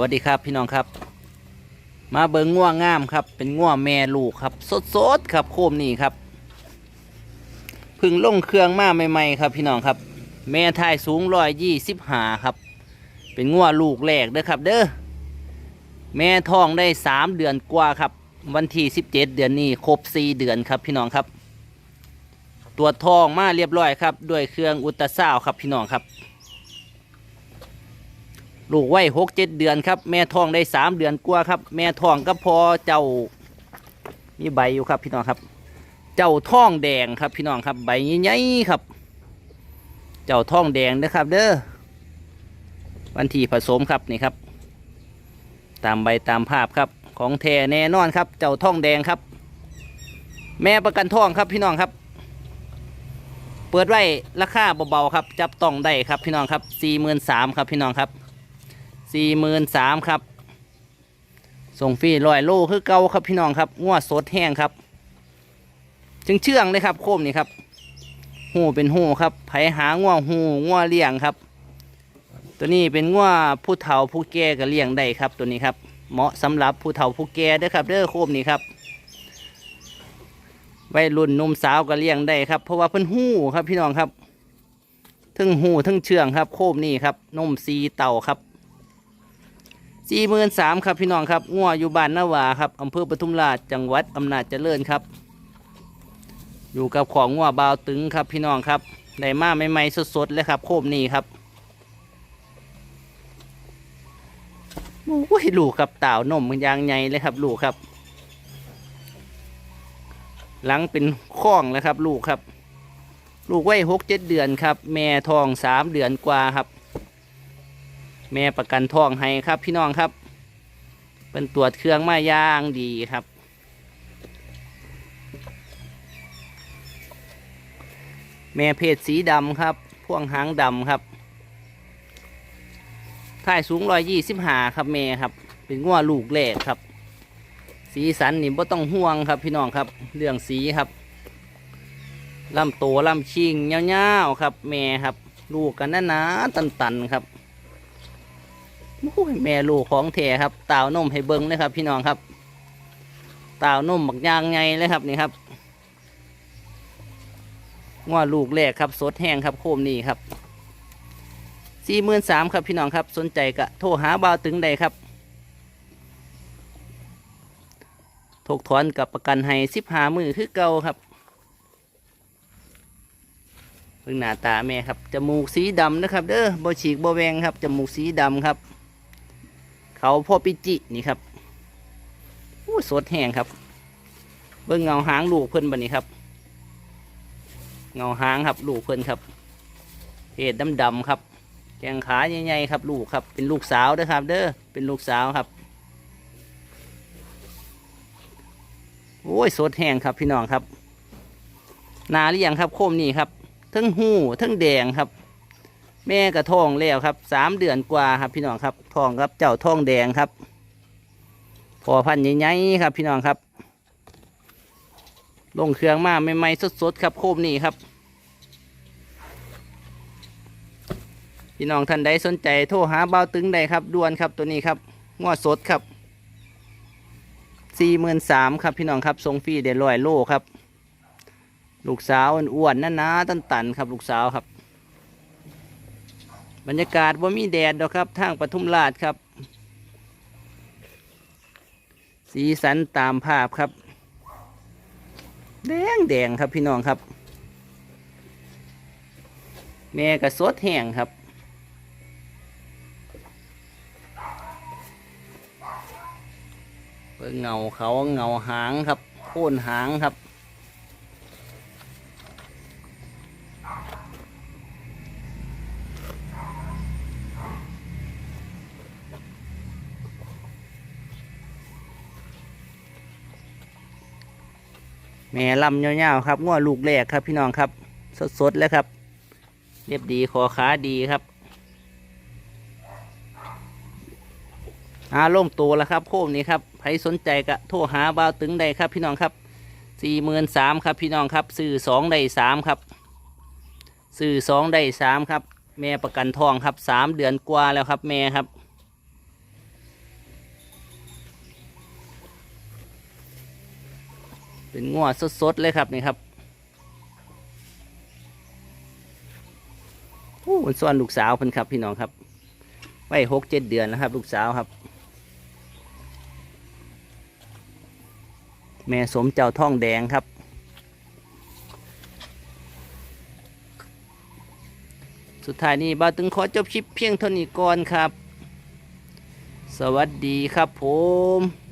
วัสดีครับพี่น้องครับ มาเบิงง่วงงามครับ เป็นง่วงแม่ลูกครับ สดๆครับโคมนี่ครับพึ่งลงเครื่องมาใหม่ๆครับ พี่น้องครับ แม่ทายสูงร้อยยี่สิบหาครับ เป็นง่วงลูกแรกเด้อครับ เด้อแม่ท้องได้สามเดือนกว่าครับ วันที่สิบเจ็ดเดือนนี้ครบสี่เดือนครับ พี่น้องครับตรวจท้องมาเรียบร้อยครับ ด้วยเครื่องอุตราซาวด์ครับพี่น้องครับ ลูกไว้หกเจ็ดเดือนครับ แม่ท้องได้สามเดือนกว่าครับ แม่ท้องก็พอเจ้ามีใบอยู่ครับ พี่น้องครับ เจ้าท้องแดงครับ พี่น้องครับ ใบใหญ่ๆครับ เจ้าท้องแดงนะครับ เด้อวันที่ผสมครับนี่ครับ ตามใบตามภาพครับ ของแท้แน่นอนครับ เจ้าท้องแดงครับ แม่ประกันท้องครับพี่น้องครับ เปิดไว้ราคาเบาๆครับ จับต้องได้ครับพี่น้องครับสี่หมื่นสามครับพี่น้องครับ สี่หมื่นสามครับ ส่งฟรีร้อยโลคือเก่าครับพี่น้องครับงวดสดแห้งครับ จึงเชื่องเลยครับโคมนี่ครับหูเป็นหูครับไผหาง่วหูง่วเลี้ยงครับ ตัวนี้เป็นง่วผู้เฒ่าผู้แก่ก็เลี้ยงได้ครับ ตัวนี้ครับ เหมาะสำหรับผู้เฒ่าผู้แก่ด้อครับเด้อโคมนี่ครับวัยรุ่นนุ่มสาวก็เลี้ยงได้ครับ เพราะว่าเพิ่นหูครับพี่น้องครับทั้งหูทั้งเชื่องครับ โคมนี่ครับนมซีเต่าครับ สี่หมื่นสามครับพี่น้องครับงัวอยู่บ้านนาวาครับอำเภอปทุมราชจังหวัดอำนาจเจริญครับ อยู่กับของงัวบาวตึงครับพี่น้องครับได้มาใหม่ๆสดๆเลยครับ โคมนี่ครับโอ้ยลูกครับเต่านมมันยางใหญ่เลยครับ ลูกครับ หลังเป็นข้องแล้วครับ ลูกครับ ลูกไว้หกเจ็ดเดือนครับ แม่ทองสามเดือนกว่าครับ แม่ประกันทองให้ครับพี่น้องครับ เป็นตรวจเครื่องมาย่างดีครับ แม่เพศสีดำครับ พ่วงหางดำครับท่ายสูงร้อยยี่สิบหาครับแม่ครับ เป็นง้วลูกแรกครับ สีสันนี่บ่ต้องห่วงครับพี่น้องครับ เรื่องสีครับลำโตลำชิงเงาวๆครับ แม่ครับ ลูกกันหนาๆตันๆครับ แม่ลูกของแท้ครับเต่านมให้เบิ้งเลยครับ พี่น้องครับเต่านมบักยางไงเลยครับนี่ครับว่าลูกแรกครับสดแห้งครับโคมนี่ครับสี่หมื่นสามครับพี่น้องครับสนใจกะโทรหาบ่าวตึงใดครับถกถอนกับประกันให้สิบหามือคือเก่าครับเพิ่งหน้าตาแม่ครับจมูกสีดำนะครับ เด้อบ่ฉีกบ่แวงครับจมูกสีดำครับ เขาพ่อปิจินี่ครับอู้สดแห้งครับ เบิ่งเงาหางลูกเพิ่นบันนี้ครับ เงาหางครับลูกเพิ่นครับเพศดำๆครับ แกงขาใหญ่ๆครับ ลูกครับ เป็นลูกสาวเด้อครับ เด้อเป็นลูกสาวครับโอ้ยสดแห้งครับพี่น้องครับ นาหรือยังครับ โคมนี่ครับทั้งหูทั้งแดงครับ แม่กระท้องแล้วครับสามเดือนกว่าครับพี่น้องครับท้องครับเจ้าท้องแดงครับพอพันธุ์ใหญ่ๆครับ พี่น้องครับ ลงเครื่องมาใหม่ๆสดๆครับโคมนี่ครับ พี่น้องท่านใดสนใจโทรหาเบาตึงได้ครับด่วนครับตัวนี้ครับงวดสดครับสี่หมื่นสามครับพี่น้องครับทรงฟรีเดลอยโลครับ ลูกสาวอ้วนๆหนาๆตันๆครับ ลูกสาวครับ บรรยากาศว่ามีแดดดอกครับ ทางปทุมราชครับ สีสันตามภาพครับ แดงแดงครับพี่น้องครับ แม่กระสดแห้งครับเบิ่งเงาเขาเงาหางครับโค่นหางครับ แม่ลำเงาวๆครับง้อลูกแรกครับพี่น้องครับ สดๆแล้วครับ เรียบดีคอขาดีครับอาล่มตัวแล้วครับโคมนี้ครับใครสนใจก็โทรหาบ่าวตึงได้ครับ พี่น้องครับสี่หมื่นสามครับพี่น้องครับซื้อสองได้สามครับซื้อสองได้สามครับ แม่ประกันทองครับสามเดือนกว่าแล้วครับแม่ครับ เป็นงัวสดๆเลยครับนี่ครับโอ้มันซ่อนลูกสาวเพิ่นครับพี่น้องครับ ไว้หกเจ็ดเดือนนะครับ ลูกสาวครับ แม่สมเจ้าท่องแดงครับ สุดท้ายนี้บ้าวตึงขอจบคลิปเพียงเท่านี้ก่อนครับ สวัสดีครับผม